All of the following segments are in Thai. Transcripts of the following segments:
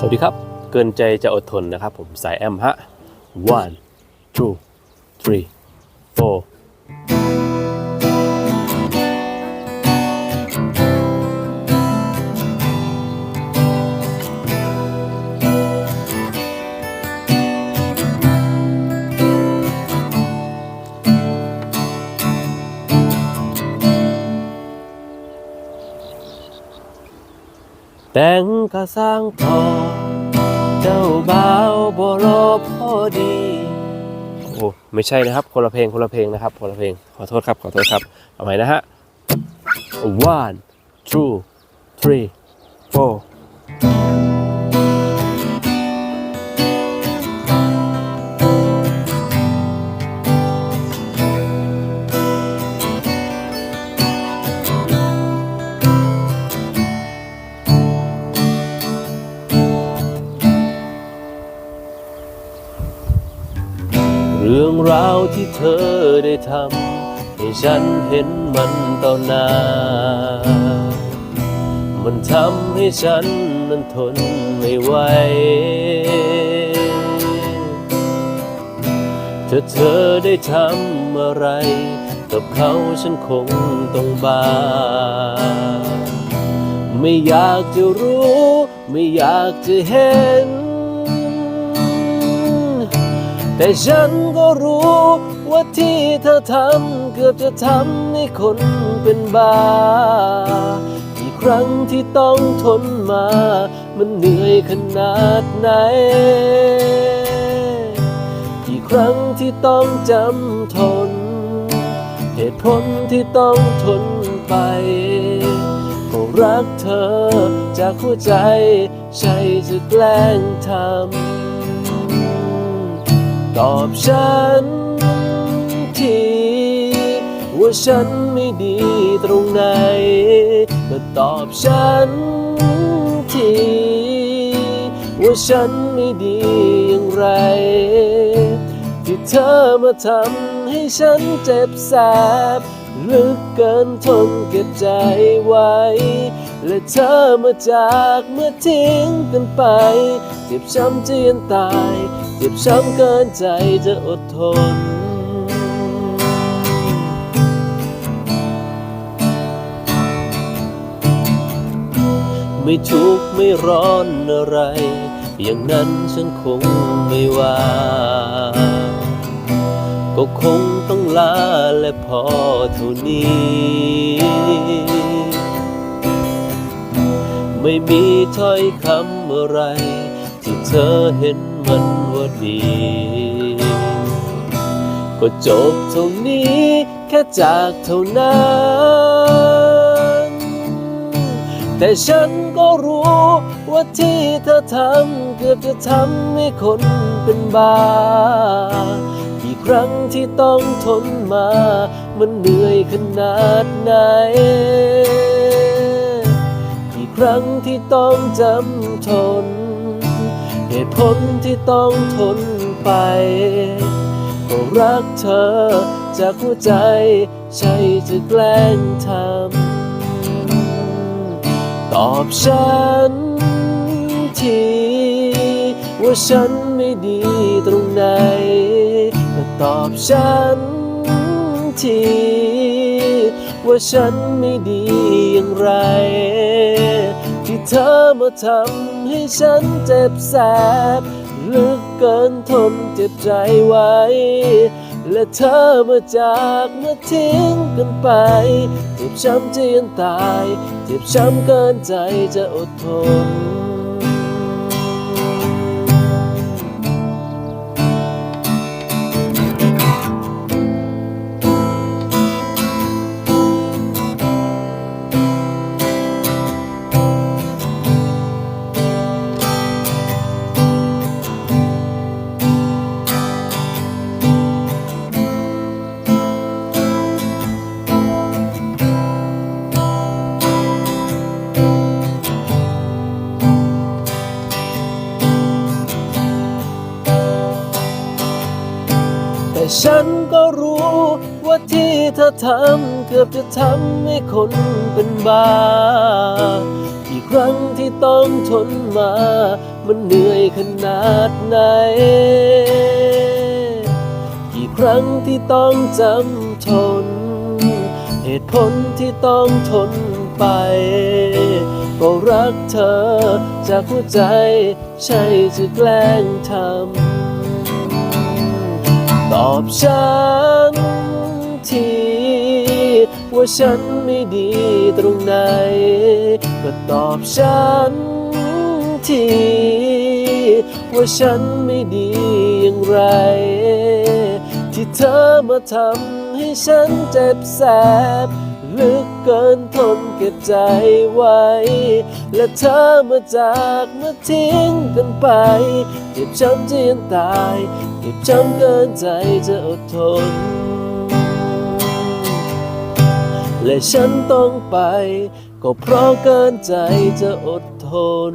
สวัสดีครับ เกินใจจะอดทนนะครับผมสายแอมฮะ one two three four แต่งกะสร้างพอง เจ้าบ่าวบ่รอพอดี โอ้ไม่ใช่นะครับ คนละเพลงคนละเพลงนะครับ คนละเพลงขอโทษครับขอโทษครับเอาใหม่นะฮะ one two three four รื่องราวที่เธอได้ทำให้ฉันเห็นมันต่อหน้า มันทำให้ฉันนั้นทนไม่ไหวถ้าเธอได้ทำอะไร กับเขาฉันคงต้องบาไม่อยากจะรู้ ไม่อยากจะเห็น แต่ฉันก็รู้ว่าที่เธอทำเกือบจะทำให้คนเป็นบ้ากี่ครั้งที่ต้องทนมา มันเหนื่อยขนาดไหน กี่ครั้งที่ต้องจำทน เหตุผลที่ต้องทนไปก็รักเธอจากหัวใจ ใช่จะแกล้งทำ ตอบฉันทีว่าฉันไม่ดีตรงไหนก็ตอบฉันทีว่าฉันไม่ดีอย่างไร ที่เธอมาทำให้ฉันเจ็บแสบลึกเกินทนเก็บใจไว้ และเธอมาจากเมื่อทิ้งกันไป เจ็บช้ำจะยันตาย เจ็บช้ำเกินใจจะอดทน ไม่ทุกข์ไม่ร้อนอะไร อย่างนั้นฉันคงไม่ว่า ก็คงต้องลาและพอเท่านี้ไม่มีถ้อยคำอะไร ที่เธอเห็นันว่าดี ก็จบเท่านี้แค่จากเท่านั้น แต่ฉันก็รู้ว่าที่เธอทำเกือบจะทำให้คนเป็นบ้ากี่ครั้งที่ต้องทนมา มันเหนื่อยขนาดไหนกี่ครั้งที่ต้องจำทน ตุผลที่ต้องทนไปก็รักเธอจากหัวใจใช่จะแกล้งทำตอบฉันทีว่าฉันไม่ดีตรงไหนก็ตอบฉันทีว่าฉันไม่ดีอย่างไร มาทำให้ฉันเจ็บแสบลึกเกินทนเจ็บใจไว้ และเธอมาจากมาทิ้งกันไป เจ็บช้ำจะยันตาย เจ็บช้ำเกินใจจะอดทน ที่เธอทำเกือบจะทำให้คนเป็นบ้า กี่ครั้งที่ต้องทนมา มันเหนื่อยขนาดไหน กี่ครั้งที่ต้องจำทน เหตุผลที่ต้องทนไป ก็รักเธอจากหัวใจใช่จะแกล้งทำ ตอบฉัน ว่าฉันไม่ดีตรงไหน ก็ตอบฉันที ว่าฉันไม่ดีอย่างไร ที่เธอมาทำให้ฉันเจ็บแสบลึกเกินทนเก็บใจไว้ และเธอมาจากมาทิ้งกันไป เจ็บช้ำจะยังตาย เจ็บช้ำเกินใจจะอดทน และฉันต้องไป ก็เพราะเกินใจจะอดทน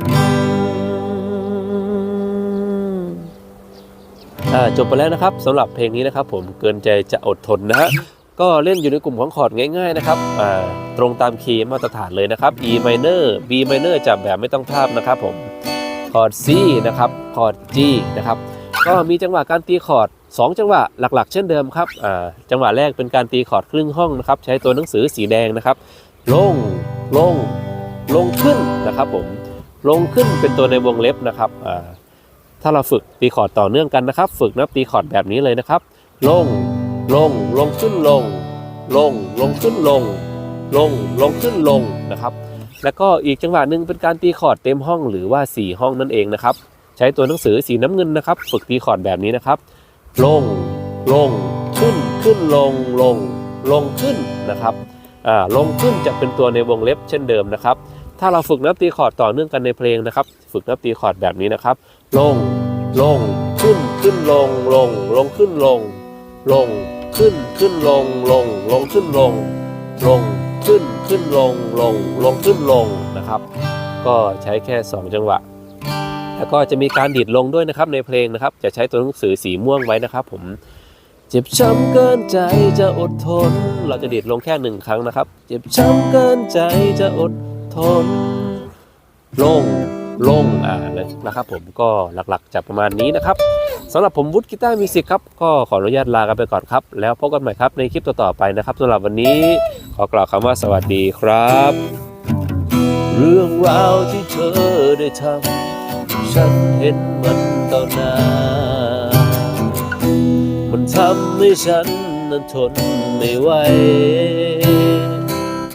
อ่าจบไปแล้วนะครับสำหรับเพลงนี้นะครับ ผมเกินใจจะอดทนนะฮะก็เล่นอยู่ในกลุ่มของคอร์ดง่ายๆนะครับอ่าตรงตามคีย์มาตรฐานเลยนะครับ E minor B minor จับแบบไม่ต้องทาบนะครับผมคอร์ด C นะครับคอร์ด G นะครับก็มีจังหวะการตีคอร์ด 2 จังหวะหลักๆ เช่นเดิมครับจังหวะแรกเป็นการตีคอร์ดครึ่งห้องนะครับ ใช้ตัวหนังสือสีแดงนะครับ ลงลงลงขึ้นนะครับผมลงขึ้นเป็นตัวในวงเล็บนะครับถ้าเราฝึกตีคอร์ดต่อเนื่องกันนะครับ ฝึกนับตีคอร์ดแบบนี้เลยนะครับ ลงลงลงขึ้นลง ลงลงขึ้นลง ลงลงขึ้นลงนะครับ แล้วก็อีกจังหวะหนึ่งเป็นการตีคอร์ดเต็มห้องหรือว่า 4 ห้องนั่นเองนะครับ ใช้ตัวหนังสือสีน้ำเงินนะครับ ฝึกตีคอร์ดแบบนี้นะครับ ลงลงขึ้นขึ้นลงลงลงขึ้นนะครับลงขึ้นจะเป็นตัวในวงเล็บเช่นเดิมนะครับ ถ้าเราฝึกนับตีคอร์ดต่อเนื่องกันในเพลงนะครับ ฝึกนับตีคอร์ดแบบนี้นะครับ ลงลงขึ้นขึ้นลงลงลงขึ้นลง ลงขึ้นขึ้นลงลงลงขึ้นลง ลงขึ้นขึ้นลงลงลงขึ้นลงนะครับ ก็ใช้แค่ 2 จังหวะ แล้วก็จะมีการดีดลงด้วยนะครับในเพลงนะครับ จะใช้ตัวหนังสือสีม่วงไว้นะครับผมเจ็บช้ำเกินใจจะอดทน เราจะดีดลงแค่หนึ่งครั้งนะครับ เจ็บช้ำเกินใจจะอดทนลงลงอ่าเลยนะครับผมก็หลักๆจะประมาณนี้นะครับสำหรับผมวุฒิกีตาร์มิวสิกครับ ก็ขออนุญาตลากันไปก่อนครับ แล้วพบกันใหม่ครับในคลิปต่อๆไปนะครับสำหรับวันนี้ขอกล่าวคำว่าสวัสดีครับ เรื่องราวที่เธอได้ทำ ฉันเห็นมันต่อหน้า มันทำให้ฉันนั้นทนไม่ไหว